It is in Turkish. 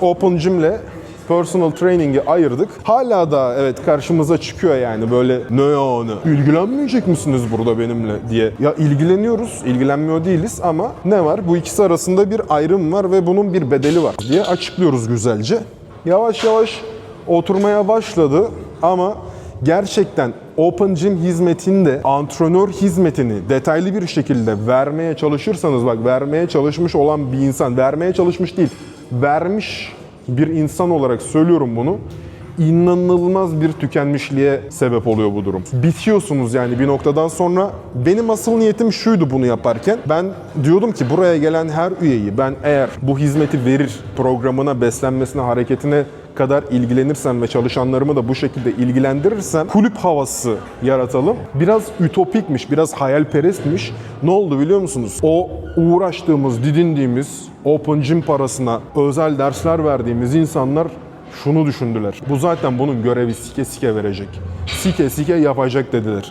Open Gym'le personal training'i ayırdık. Hala da evet karşımıza çıkıyor yani böyle ne yani ilgilenmeyecek misiniz burada benimle diye. Ya ilgileniyoruz, ilgilenmiyor değiliz ama ne var? Bu ikisi arasında bir ayrım var ve bunun bir bedeli var diye açıklıyoruz güzelce. Yavaş yavaş oturmaya başladı ama gerçekten Open Gym hizmetinde antrenör hizmetini detaylı bir şekilde vermeye çalışırsanız bak vermeye çalışmış olan bir insan, vermeye çalışmış değil, vermiş bir insan olarak söylüyorum bunu. İnanılmaz bir tükenmişliğe sebep oluyor bu durum. Bitiyorsunuz yani bir noktadan sonra. Benim asıl niyetim şuydu bunu yaparken. Ben diyordum ki buraya gelen her üyeyi ben eğer bu hizmeti verir, programına, beslenmesine, hareketine kadar ilgilenirsem ve çalışanlarımı da bu şekilde ilgilendirirsem kulüp havası yaratalım. Biraz ütopikmiş, biraz hayalperestmiş. Ne oldu biliyor musunuz? O uğraştığımız, didindiğimiz Open Gym parasına özel dersler verdiğimiz insanlar şunu düşündüler. Bu zaten bunun görevi sike sike verecek. Sike sike yapacak dediler.